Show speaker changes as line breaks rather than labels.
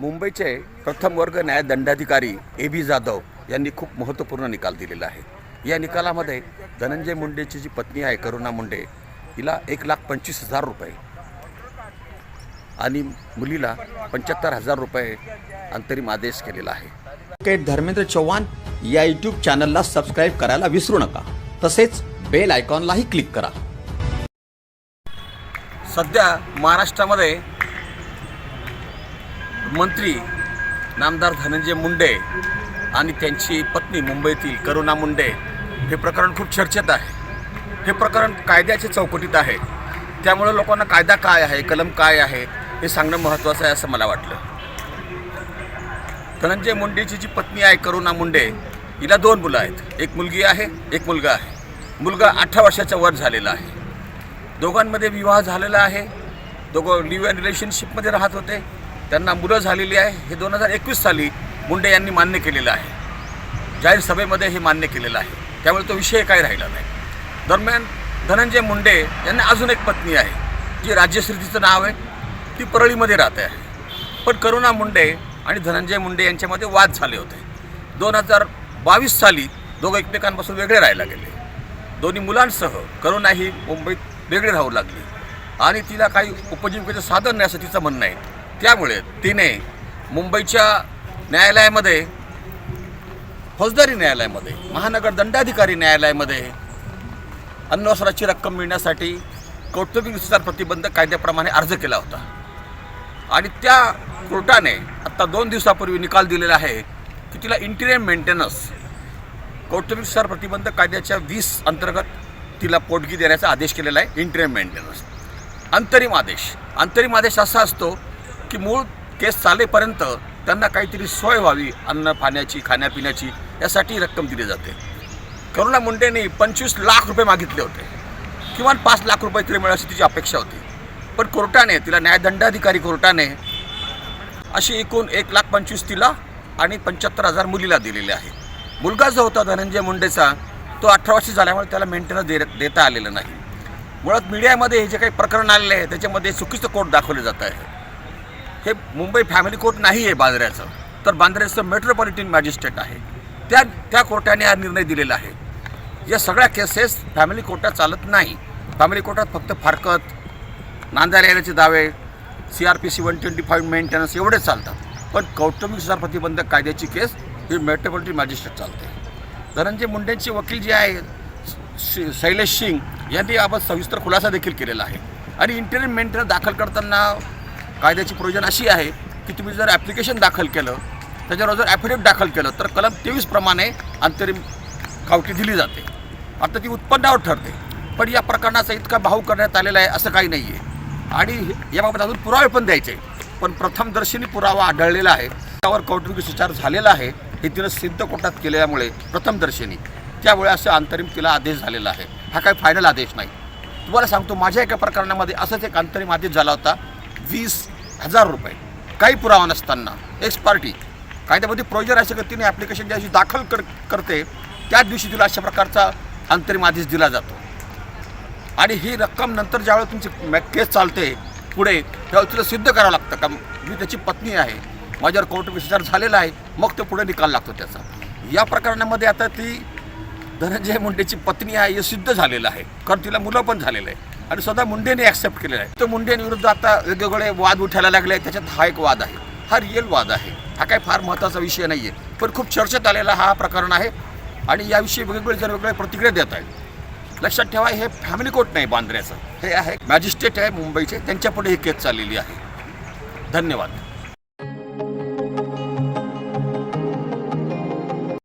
मुंबईचे प्रथम वर्ग न्यायदंडाधिकारी ए बी जाधव यांनी खूप महत्त्वपूर्ण निकाल दिलेला आहे. या निकालामध्ये धनंजय मुंडेची जी पत्नी आहे करुणा मुंडे हिला एक लाख पंचवीस हजार रुपये आणि मुलीला पंच्याहत्तर हजार रुपये अंतरिम आदेश केलेला आहे.
धर्मेंद्र चव्हाण या यूट्यूब चॅनलला सबस्क्राईब करायला विसरू नका. तसेच बेल आयकॉनलाही क्लिक करा.
सध्या महाराष्ट्रामध्ये मंत्री नामदार धनंजय मुंडे आणि त्यांची पत्नी मुंबईतील करुणा मुंडे हे प्रकरण खूप चर्चेत आहे. हे प्रकरण कायद्याच्या चौकटीत आहे. त्यामुळे लोकांना कायदा काय आहे कलम काय आहे हे सांगणं महत्त्वाचं आहे असं मला वाटलं. धनंजय मुंडेची जी पत्नी आहे करुणा मुंडे हिला दोन मुलं आहेत. एक मुलगी आहे एक मुलगा आहे. मुलगा अठरा वर्षाच्या वर झालेला आहे. दोघांमध्ये विवाह झालेला आहे. दोघं लिव्ह अँड रिलेशनशिपमध्ये राहत होते. त्यांना मुलं झालेली आहे. हे दोन हजार एकवीस साली मुंडे यांनी मान्य केलेलं आहे. जाहीर सभेमध्ये हे मान्य केलेलं आहे. त्यामुळे तो विषय काही राहिला नाही. दरम्यान धनंजय मुंडे यांना अजून एक पत्नी आहे जी राज्यश्रीतीचं नाव आहे. ती परळीमध्ये राहते आहे. पण करुणा मुंडे आणि धनंजय मुंडे यांच्यामध्ये वाद झाले होते. दोन हजार बावीस साली दोघं एकमेकांपासून वेगळे राहायला गेले. दोन्ही मुलांसह करुणा ही मुंबईत वेगळी राहू लागली. आणि तिला काही उपजीविकेचं साधन नाही असं तिचं म्हणणं आहे. त्यामुळे तिने मुंबईच्या न्यायालयामध्ये फौजदारी न्यायालयामध्ये महानगर दंडाधिकारी न्यायालयामध्ये अन्नवसराची रक्कम मिळण्यासाठी कौटुंबिक विस्तार प्रतिबंध कायद्याप्रमाणे अर्ज केला होता. आणि त्या कोर्टाने आत्ता दोन दिवसापूर्वी निकाल दिलेला आहे की तिला इंटिरियम मेंटेनन्स कौटुंबिक विस्तार प्रतिबंध कायद्याच्या वीस अंतर्गत तिला पोटगी देण्याचा आदेश केलेला आहे इंटरिम मेंटेनन्स अंतरिम आदेश. अंतरिम आदेश असा असतो की मूळ केस चालेपर्यंत त्यांना काहीतरी सोय व्हावी अन्न पाण्याची खाण्यापिण्याची यासाठी रक्कम दिली जाते. करुणा मुंडेंनी पंचवीस लाख रुपये मागितले होते. किमान पाच लाख रुपये तरी मिळायची तिची अपेक्षा होती. पण कोर्टाने तिला न्यायदंडाधिकारी कोर्टाने अशी एकूण एक लाख पंचवीस तिला आणि पंच्याहत्तर हजार मुलीला दिलेले आहे. मुलगा जो होता धनंजय मुंडेचा तो अठरा वर्ष झाल्यामुळे त्याला मेंटेनन्स दे देता आलेलं नाही. मुळात मीडियामध्ये हे जे काही प्रकरण आलेले आहे त्याच्यामध्ये चुकीचं कोर्ट दाखवले जात आहे. हे मुंबई फॅमिली कोर्ट नाही आहे बांद्र्याचं तर बांद्र्याचं मेट्रोपॉलिटन मॅजिस्ट्रेट आहे. त्या त्या कोर्टाने हा निर्णय दिलेला आहे. या सगळ्या केसेस फॅमिली कोर्टात चालत नाही. फॅमिली कोर्टात फक्त फारकत नांदायला येण्याचे दावे C R P C one twenty five maintenance एवढेच चालतात. पण कौटुंबिक सुधार प्रतिबंधक कायद्याची केस ही मेट्रोपॉलिटन मॅजिस्ट्रेट चालते. धनंजय मुंडेंचे वकील जे आहे शैलेश सिंग यांनी याबाबत सविस्तर खुलासा देखील केलेला आहे. आणि इंटरिम मेंटेनर दाखल करताना कायद्याची प्रोविजन अशी आहे की तुम्ही जर ॲप्लिकेशन दाखल केलं त्याच्यावर जर ॲफिडेविट दाखल केलं तर कलम तेवीस प्रमाणे अंतरिम खावटी दिली जाते. आता ती उत्पन्नावर ठरते. पण या प्रकरणाचा इतका भाव करण्यात आलेला आहे असं काही नाही आहे आणि हे- याबाबत अजून पुरावे पण द्यायचे पण प्रथमदर्शनी पुरावा आढळलेला आहे. त्यावर कौटुंबिक विचार झालेला आहे. हे तिनं सिद्ध कोटात केल्यामुळे प्रथमदर्शनी. त्यामुळे असं अंतरिम तिला आदेश झालेला आहे. हा काही फायनल आदेश नाही. तुम्हाला सांगतो माझ्या एका प्रकरणामध्ये असंच एक अंतरिम आदेश झाला होता. वीस हजार रुपये. काही पुरावा नसताना. एक्स पार्टी कायद्यामध्ये प्रोजर असे गतीने तिने ॲप्लिकेशन ज्या दिवशी दाखल कर करते त्याच दिवशी तिला अशा प्रकारचा अंतरिम आदेश दिला जातो. आणि ही रक्कम नंतर ज्यावेळेला तुमची केस चालते पुढे त्यावेळेस तिला सिद्ध करावं लागतं का? मी त्याची पत्नी आहे. माझ्यावर कोर्ट विचार झालेला आहे मग तो पुढे निकाल लागतो त्याचा. या प्रकरणामध्ये आता ती धनंजय मुंडेची पत्नी आहे हे सिद्ध झालेलं आहे. कारण तिला मुलं पण झालेलं आहे. आणि स्वतः मुंडेने ॲक्सेप्ट केलेलं आहे. तर मुंडेंविरुद्ध आता वेगवेगळे वाद उठायला लागले त्याच्यात हा एक वाद आहे. हा रिअल वाद आहे. हा काही फार महत्त्वाचा विषय नाही आहे पण खूप चर्चेत आलेला हा प्रकरण आहे. आणि याविषयी वेगवेगळे जर वेगवेगळ्या प्रतिक्रिया देत आहेत. लक्षात ठेवा हे फॅमिली कोर्ट नाही बांद्र्याचं हे आहे मॅजिस्ट्रेट आहे मुंबईचे. त्यांच्यापुढे ही केस चाललेली आहे. धन्यवाद.